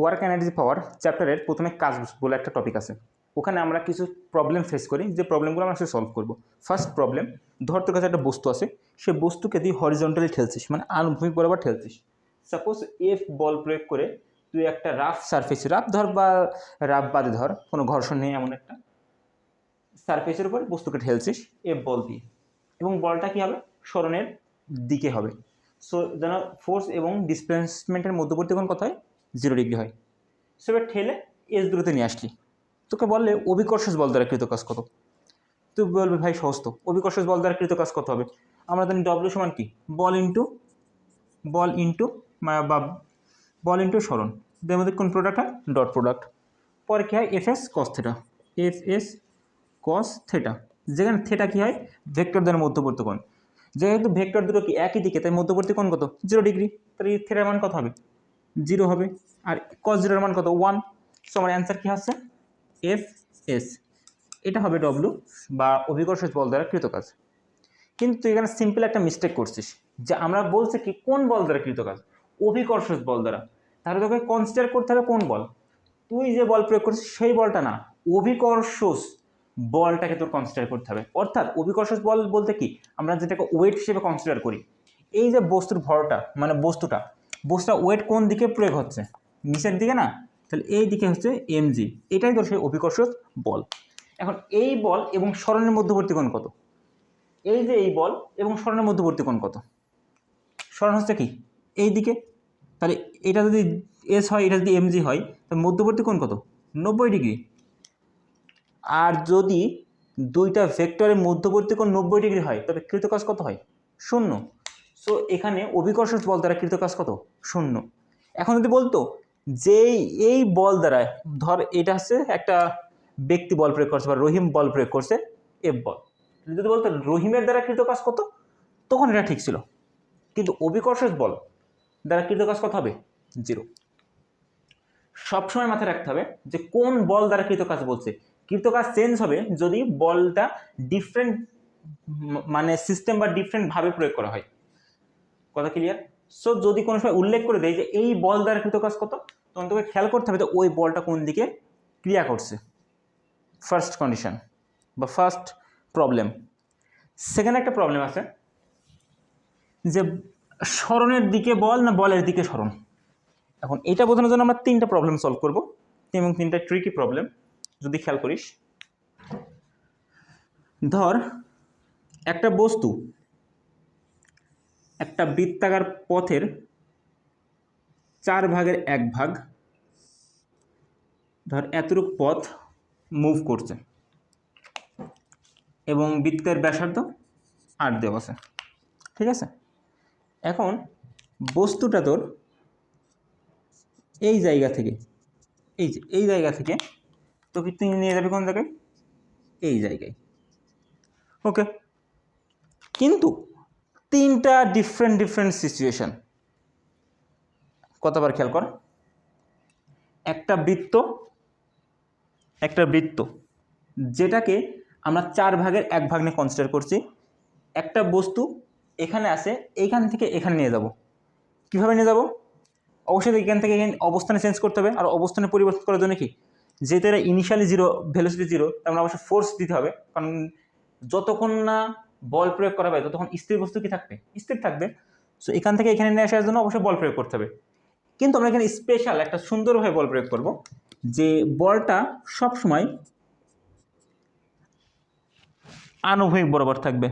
Work energy পাওয়ার চ্যাপ্টারের প্রথমে কাজ বলে একটা টপিক আছে। ওখানে আমরা কিছু প্রবলেম ফেস করি, যে প্রবলেমগুলো আমরা সলভ করব। ফার্স্ট প্রবলেম ধর তোর কাছে একটা বস্তু আছে সে বস্তুকে তুই হরিজন্টালি ঠেলছিস মানে আনুভূমিক বরাবর ঠেলছিস। সাপোজ এফ বল প্রয়োগ করে তুই একটা রাফ সারফেস রাফ ধর বা রাফ বাদে ধর, কোনো ঘর্ষণ নেই এমন একটা সারফেসের উপর বস্তুকে ঠেলছিস এফ বল দিয়ে। এবং বলটা কী হবে? স্মরণের দিকে হবে। সো যেন ফোর্স এবং ডিসপ্লেসমেন্টের মধ্যবর্তী কোণ কত হয়? জিরো ডিগ্রি হয়। সো এবার ঠেলে এস দূরতে নিয়ে আসলি। তোকে বললে অভিকর্ষজ বল দ্বারা কৃত কাজ কত? তুই বলবি, ভাই, সহজ তো। অভিকর্ষজ বল দ্বারা কৃত কাজ কত হবে? আমরা জানি ডব্লিউ সমান কি? বল ইন্টু বল ইন্টু বা বল ইন্টু স্মরণ এদের মধ্যে কোন প্রোডাক্ট হয়? ডট প্রোডাক্ট পরে কী হয়? F S cos theta F S cos theta যেখানে থেটা কী হয়? ভেক্টর দ্বারা মধ্যবর্তী কোণ। যেহেতু ভেক্টর দুটো কি একই দিকে, তাই মধ্যবর্তী কোণ কত? জিরো ডিগ্রি তাহলে থেটার মান কত হবে? জিরো হবে। আর কস জিরোর মান কত? ওয়ান সো আমার অ্যান্সার কী হচ্ছে? এফ এস এটা হবে ডব্লু বা অভিকর্ষজ বল দ্বারা কৃত কাজ কিন্তু এখানে সিম্পল একটা মিস্টেক করছিস, যে আমরা বলছি কি, কোন বল দ্বারা কৃত কাজ অভিকর্ষজ বল দ্বারা। তাহলে তোকে কনসিডার করতে হবে কোন বল? তুই যে বল প্রয়োগ করছিস, সেই বলটা না। অভিকর্ষজ বলটাকে তোর কনসিডার করতে হবে। অর্থাৎ অভিকর্ষজ বল বলতে কি? আমরা যেটাকে ওয়েট হিসেবে কনসিডার করি। এই যে বস্তুর ভরটা মানে বস্তুটা বস্তুটা ওয়েট কোন দিকে প্রয়োগ হচ্ছে? নিচের দিকে না? তাহলে এই দিকে হচ্ছে এমজি এটাই তোর সেই অভিকর্ষজ বল। এখন এই বল এবং স্মরণের মধ্যবর্তী কোণ কত? এই যে এই বল এবং স্মরণের মধ্যবর্তী কোণ কত? স্মরণ হচ্ছে কি? এই দিকে। তাহলে এটা যদি এস হয়, এটা যদি এমজি হয়, তাহলে মধ্যবর্তী কোণ কত? নব্বই ডিগ্রি। আর যদি দুইটা ভেক্টরের মধ্যবর্তী কোণ নব্বই ডিগ্রি হয়, তবে কৃতকাজ কত হয়? শূন্য। সো এখানে অভিকর্ষজ বল দ্বারা কৃতকাজ কত? শূন্য। এখন যদি বলতো যে এই বল দ্বারা ধর এটা হচ্ছে একটা ব্যক্তি বল প্রয়োগ করছে বা রহিম বল প্রয়োগ করছে এফ বল। যদি বলতো রহিমের দ্বারা কৃতকাজ কত? তখন এটা ঠিক ছিল। কিন্তু অভিকর্ষজ বল দ্বারা কৃতকাজ কত হবে? জিরো। সবসময় মাথায় রাখতে হবে যে কোন বল দ্বারা কৃতকাজ বলছে। কৃতকাজ চেঞ্জ হবে যদি বলটা ডিফারেন্ট মানে সিস্টেম বা ডিফারেন্টভাবে প্রয়োগ করা হয়। কথা ক্লিয়ার সো যদি কোনো সময় উল্লেখ করে দেয় যে এই বল দ্বারা কৃতকাজ কত? তখন তোকে খেয়াল করতে হবে যে ওই বলটা কোন দিকে ক্রিয়া করছে। ফার্স্ট কন্ডিশন বা ফার্স্ট প্রবলেম সেকেন্ড একটা প্রবলেম আছে যে স্মরণের দিকে বল না বলের দিকে স্মরণ? এখন এটা বোঝানোর জন্য আমরা তিনটা প্রবলেম সলভ করব। এবং তিনটা ট্রিকি প্রবলেম যদি খেয়াল করিস, ধর একটা বস্তু একটা বৃত্তাকার পথের চার ভাগের এক ভাগ। ধর, এতটুক পথ মুভ করছে। এবং বৃত্তের ব্যাসার্ধ আট দেওয়া আছে। ঠিক আছে? এখন বস্তুটা তোর এই জায়গা থেকে, এই যে, এই জায়গা থেকে তোকে তুই নিয়ে যাবে কোন জায়গায়? এই জায়গায়। ওকে কিন্তু তিনটা ডিফারেন্ট ডিফারেন্ট সিচুয়েশান কতবার খেয়াল কর? একটা বৃত্ত একটা বৃত্ত, যেটাকে আমরা চার ভাগের এক ভাগ নিয়ে কনসিডার করছি। একটা বস্তু এখানে আসে এইখান থেকে এখানে নিয়ে যাব। কীভাবে নিয়ে যাব? অবশ্যই এখান থেকে এখানে অবস্থানে চেঞ্জ করতে হবে। আর অবস্থানে পরিবর্তন করার জন্য কি? যেহেতু এটা ইনিশিয়ালি জিরো ভ্যালোসিটি জিরো মানে অবশ্যই ফোর্স দিতে হবে। কারণ যতক্ষণ না বল প্রয়োগ করা হবে তখন স্থির বস্তু কি থাকবে? স্থির থাকবে। সো এখান থেকে এখানে নিয়ে আসার জন্য অবশ্যই বল প্রয়োগ করতে হবে। কিন্তু আমরা এখানে স্পেশাল একটা সুন্দরভাবে বল প্রয়োগ করব, যে বলটা সবসময় আনুভূমিক বরাবর থাকবে।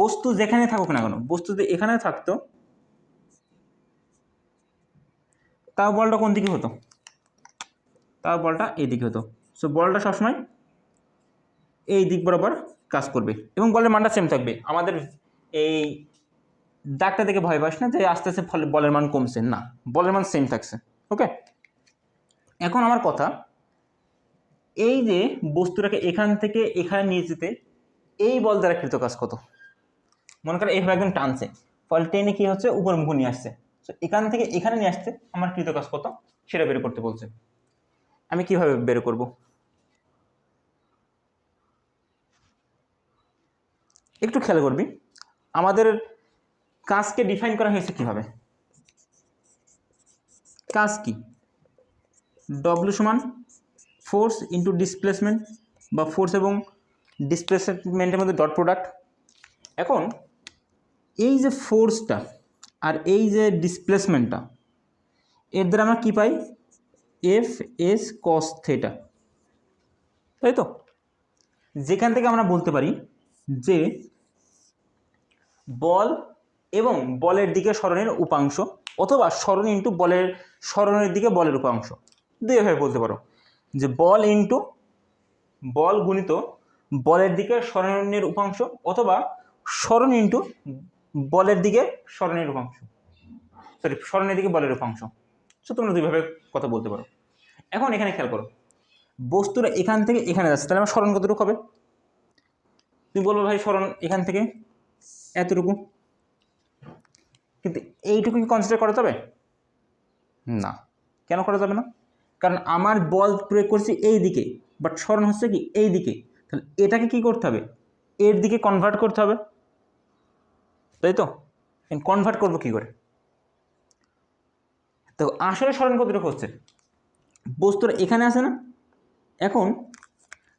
বস্তু যেখানে থাকুক না কেন, বস্তু যদি এখানে থাকতো, তাও বলটা কোন দিকে হতো? তাও বলটা এই দিকে হতো। সো বলটা সবসময় এই দিক বরাবর কাজ করবে এবং বলের মানটা সেম থাকবে। আমাদের এই দাগটা দেখে ভয় পাস না যে আস্তে আস্তে ফলে বলের মান কমছে। না, বলের মান সেম থাকছে। ওকে এখন আমার কথা, এই যে বস্তুটাকে এখান থেকে এখানে নিয়ে যেতে, এই বল দ্বারা কৃত কাজ কত? মনে করেন এইভাবে একদম টানছে। ফলে টেনে কি হচ্ছে? উপর মুখ নিয়ে আসছে। তো এখান থেকে এখানে নিয়ে আসতে আমার কৃত কাজ কত? সেটা বের করতে বলছে। আমি কীভাবে বের করব? একটু খেয়াল করবি। আমাদের কাজকে ডিফাইন করা হয়েছে কীভাবে? কাজ কি? ডব্লিউ সমান ফোর্স ইন্টু ডিসপ্লেসমেন্ট বা ফোর্স এবং ডিসপ্লেসমেন্টের মধ্যে ডট প্রোডাক্ট এখন এই যে ফোর্সটা আর এই যে ডিসপ্লেসমেন্টটা এর দ্বারা আমরা কী পাই? এফ এস কস থেটা তাই তো? যেখান থেকে আমরা বলতে পারি যে বল এবং বলের দিকে স্মরণের উপাংশ অথবা স্মরণ ইন্টু বলের, স্মরণের দিকে বলের উপাংশ। দুইভাবে বলতে পারো, যে বল ইন্টু বল গুণিত বলের দিকে স্মরণের উপাংশ অথবা স্মরণ ইন্টু বলের দিকে স্মরণের উপাংশ। সরি স্মরণের দিকে বলের উপাংশ। সো তোমরা দুইভাবে কথা বলতে পারো। এখন এখানে খেয়াল করো, বস্তুটা এখান থেকে এখানে যাচ্ছে, তাহলে আমার স্মরণ কতটুকু হবে? তুমি বলব ভাই স্মরণ এখান থেকে, এতটুকু। কিন্তু এইটুকু কি কনসিডার করা যাবে? না। কেন করা যাবে না? কারণ আমার বল প্রয়োগ করছি এই দিকে বাট স্মরণ হচ্ছে কি এই দিকে তাহলে এটাকে কি করতে হবে? এর দিকে কনভার্ট করতে হবে। তাই তো? কনভার্ট করব কী করে? তো আসলে স্মরণ কতটুকু হচ্ছে? বস্তুটা এখানে আছে না? এখন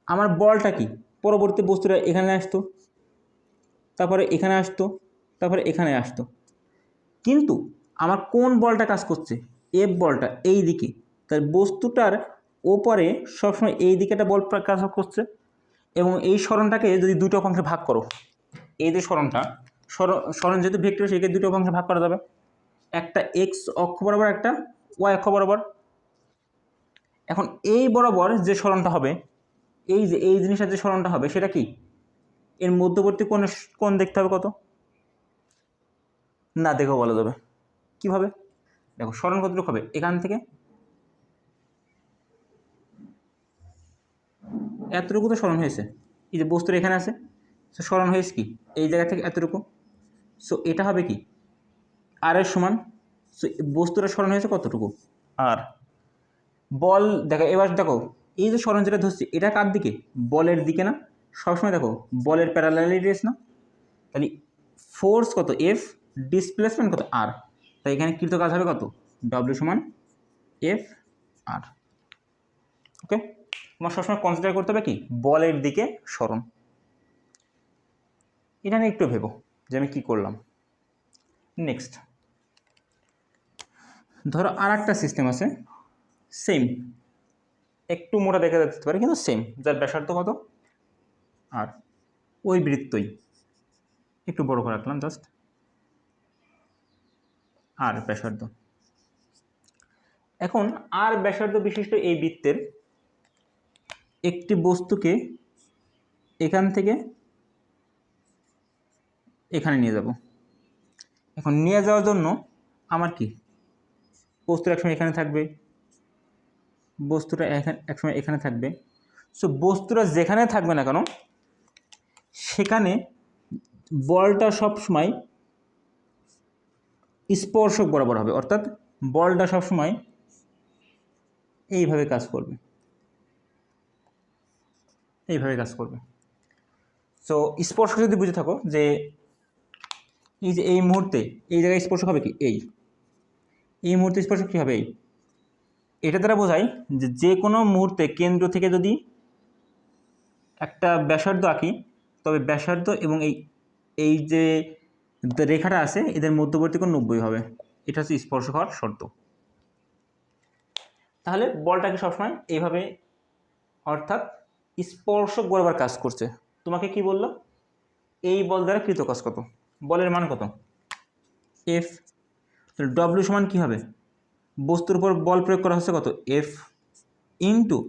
আমার বলটা কি? পরবর্তী বস্তুটা এখানে আসতো, তারপরে এখানে আসতো, তারপরে এখানে আসতো। কিন্তু আমার কোন বলটা কাজ করছে? এফ বলটা, এই দিকে। তাই বস্তুটার ওপরে সবসময় এই দিকে একটা বল কাজ করছে এবং এই স্মরণটাকে যদি দুটো অংশে ভাগ করো, এই যে স্মরণটা, স্মরণ যেহেতু ভেক্টর, সেকে দুটো অংশে ভাগ করা যাবে। একটা এক্স অক্ষ বরাবর, একটা ওয়াই অক্ষ বরাবর। এখন এই বরাবর যে স্মরণটা হবে এই যে, এই জিনিসটা যে স্মরণটা হবে, সেটা কি? এর মধ্যবর্তী কোন কোন দেখতে হবে কত? না দেখেও বলা যাবে। কীভাবে? দেখো স্মরণ কতটুকু হবে? এখান থেকে? এতটুকু তো স্মরণ হয়েছে। এই যে বস্তুর এখানে আছে সো স্মরণ হয়েছে কি? এই জায়গা থেকে এতটুকু। সো এটা হবে কি? আর এর সমান সো বস্তুটা স্মরণ হয়েছে কতটুকু? আর বল, দেখো, এবার দেখো এই যে স্মরণ যেটা ধরছি, এটা কার দিকে? বলের দিকে না? সবসময় দেখো, বলের প্যারালালিটিস না? তাহলে ফোর্স কত? এফ ডিসপ্লেসমেন্ট কত? আর তাই এখানে কৃত কাজ হবে কত? ডব্লিউ সমান এফ আর ওকে তোমার সবসময় কনসিডার করতে হবে কি? বলের দিকে স্মরণ এটা নিয়ে একটু ভেবো যে আমি কী করলাম। নেক্সট ধরো আর একটা সিস্টেম আছে। সেম একটু মোটা দেখা যেতে পারে, কিন্তু সেম যার ব্যাসার্ধ কত? আর ওই বৃত্তই। একটু বড় করে রাখলাম জাস্ট আর ব্যাসার্ধ। এখন আর ব্যাসার্ধ বিশিষ্ট এই বৃত্তের একটি বস্তুকে এখান থেকে এখানে নিয়ে যাব। এখন নিয়ে যাওয়ার জন্য আমার কি? বস্তুর একসময় এখানে থাকবে। বস্তুটা এখানে একসময় এখানে থাকবে। সো বস্তুটা যেখানে থাকবে না কেন, সেখানে বলটা সবসময় স্পর্শক বরাবর হবে। অর্থাৎ বলটা সবসময় এইভাবে কাজ করবে। এইভাবে কাজ করবে। সো স্পর্শ যদি বুঝে থাকো যে এই যে এই মুহূর্তে এই জায়গায় স্পর্শ হবে কি? এই। এই মুহূর্তে স্পর্শ কী হবে? এই। এটা দ্বারা বোঝায় যে যে কোনো মুহূর্তে কেন্দ্র থেকে যদি একটা ব্যাসার্ধ আঁকি, তবে ব্যাসার্ধ এবং এই এই যে রেখাটা আছে, এদের মধ্যবর্তী কোণ নব্বই হবে। এটা হচ্ছে স্পর্শ হওয়ার শর্ত। তাহলে বলটাকে সবসময় এইভাবে অর্থাৎ স্পর্শক বরাবর কাজ করছে। তোমাকে কি বলল? এই বল দ্বারা কৃত কাজ কত? বলের মান কত? এফ ডব্লিউ সমান কী হবে? বস্তুর উপর বল প্রয়োগ করা হচ্ছে কত? এফ ইন্টু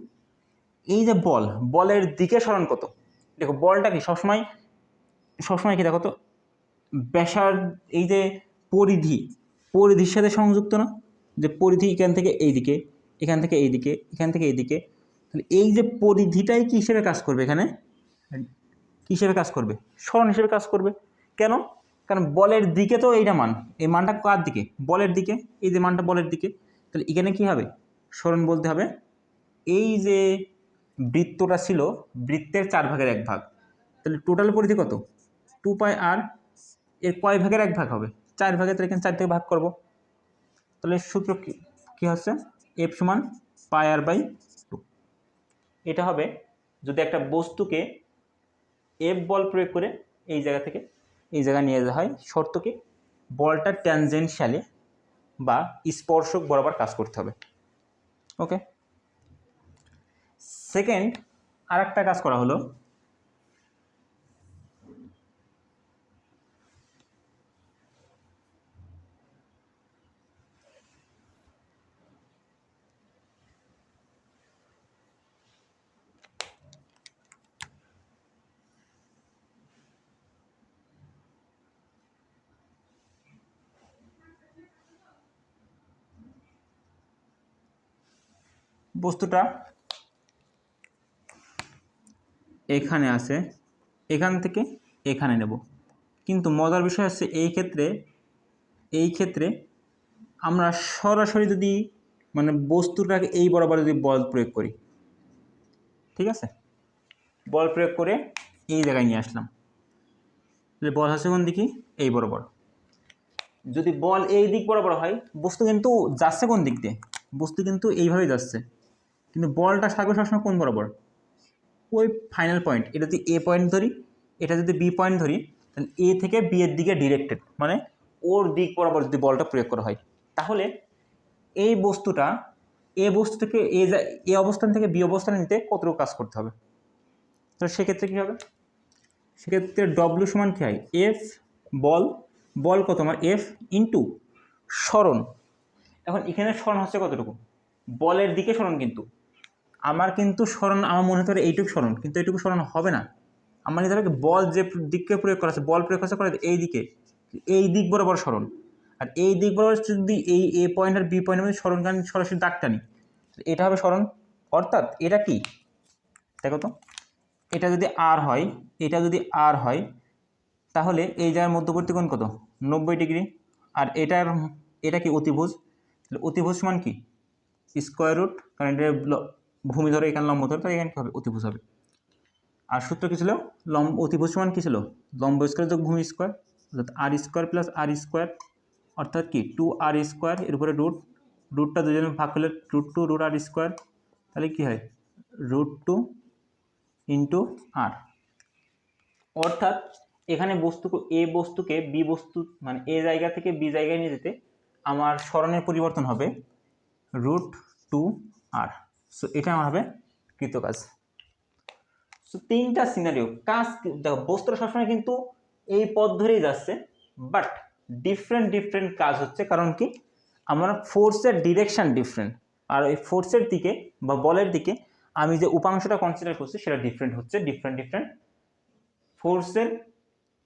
এই যে বল, বলের দিকে সরণ কত? দেখো, বলটা কি সবসময় সবসময় কি দেখো তো? ব্যাসার এই যে পরিধি, পরিধির সাথে সংযুক্ত না? যে পরিধি এখান থেকে এই দিকে এখান থেকে এই দিকে এখান থেকে এই দিকে তাহলে এই যে পরিধিটাই কী হিসেবে কাজ করবে এখানে? কী হিসেবে কাজ করবে? স্মরণ হিসেবে কাজ করবে। কেন? কারণ বলের দিকে তো এইটা মান। এই মানটা কার দিকে? বলের দিকে। এই যে মানটা বলের দিকে, তাহলে এখানে কী হবে? স্মরণ বলতে হবে, এই যে বৃত্তটা ছিল, বৃত্তের চার ভাগের এক ভাগ, তাহলে টোটাল পরিধি কত? টু পাই আর এর কয় ভাগের এক ভাগ হবে? চার ভাগে, তাহলে এখানে চার থেকে ভাগ করব। তাহলে সূত্র কী হচ্ছে? এফ সমান পাই আর বাই টু এটা হবে, যদি একটা বস্তুকে এফ বল প্রয়োগ করে এই জায়গা থেকে এই জায়গায় নিয়ে যাওয়া হয়। শর্ত কি? বলটা ট্যানজেনশিয়ালি বা স্পর্শক বরাবর কাজ করতে হবে। ওকে সেকেন্ড আর একটা কাজ করা হলো। বস্তুটা এখানে আছে, এখান থেকে এখানে নেব। কিন্তু মজার বিষয় হচ্ছে এই ক্ষেত্রে এই ক্ষেত্রে আমরা সরাসরি যদি মানে বস্তুটাকে এই বরাবর যদি বল প্রয়োগ করি, ঠিক আছে? বল প্রয়োগ করে এই জায়গায় নিয়ে আসলাম। বল হচ্ছে কোন দিকে? এই বরাবর। যদি বল এই দিক বরাবর হয়, বস্তু কিন্তু যাচ্ছে কোন দিক দিয়ে? বস্তু কিন্তু এইভাবেই যাচ্ছে। কিন্তু বলটা থাকবে সবসময় কোন বরাবর? ওই ফাইনাল পয়েন্ট এটা যদি এ পয়েন্ট ধরি, এটা যদি বি পয়েন্ট ধরি, তাহলে এ থেকে বি এর দিকে ডিরেক্টেড মানে ওর দিক বরাবর যদি বলটা প্রয়োগ করা হয়। তাহলে এই বস্তুটা, এ বস্তু থেকে এ যা, এ অবস্থান থেকে বি অবস্থানে নিতে কতটুকু কাজ করতে হবে? তো সেক্ষেত্রে কী হবে? সেক্ষেত্রে ডব্লিউ সমান কী হয়? এফ বল বল কত আমার? এফ ইন্টু স্মরণ এখন এখানে স্মরণ হচ্ছে কতটুকু? বলের দিকে স্মরণ কিন্তু। আমার কিন্তু স্মরণ, আমার মনে হতে পারে এইটুকু স্মরণ, কিন্তু এইটুকু স্মরণ হবে না। আমার নিতে হবে বল যে দিককে প্রয়োগ করা আছে, বল প্রয়োগ করা এই দিকে। এই দিক বরাবর স্মরণ। আর এই দিক বরাবর যদি এই এ পয়েন্ট আর বি পয়েন্টের মধ্যে স্মরণ কানি সরাসরি দাগ টানি এটা হবে স্মরণ। অর্থাৎ এটা কি? দেখো তো। এটা যদি আর হয়, এটা যদি আর হয়, তাহলে এই জায়গার মধ্যবর্তী কোণ কত? নব্বই ডিগ্রি। আর এটার, এটা কি অতিভুজ? অতিভুজ সমান কি? স্কোয়ার রুট কারণ এটা ভূমি ধরে এখানে লম্ব ধরে, তাই এখানে কী হবে? অতিভুজ হবে। আর সূত্র কী ছিল? লম্ব, অতিভুজ সমান কী ছিল? লম্ব স্কোয়ার যোগ ভূমি স্কোয়ার অর্থাৎ R square plus R square অর্থাৎ কি? টু আর স্কোয়ার এর উপরে রুট রুটটা দুজনে ভাগ করলে root two root R square তাহলে কী হয়? রুট টু ইন্টু আর অর্থাৎ এখানে বস্তু এ বস্তুকে বি বস্তু মানে এ জায়গা থেকে বি জায়গায় নিয়ে যেতে আমার স্মরণের পরিবর্তন হবে রুট টু আর সো এটা আমার হবে কৃতকাজ। সো তিনটা সিনারিও কাজ দেখো বস্তুটা সবসময় কিন্তু এই পথ ধরেই যাচ্ছে বাট ডিফারেন্ট ডিফারেন্ট কাজ হচ্ছে। কারণ কি? আমার ফোর্সের ডিরেকশান ডিফারেন্ট আর এই ফোর্সের দিকে বা বলের দিকে আমি যে উপাংশটা কনসিডার করছি, সেটা ডিফারেন্ট হচ্ছে ডিফারেন্ট ডিফারেন্ট ফোর্সের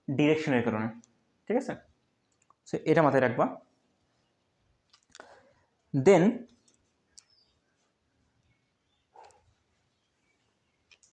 ডিরেকশনের কারণে। ঠিক আছে? সো এটা মাথায় রাখবা। দেন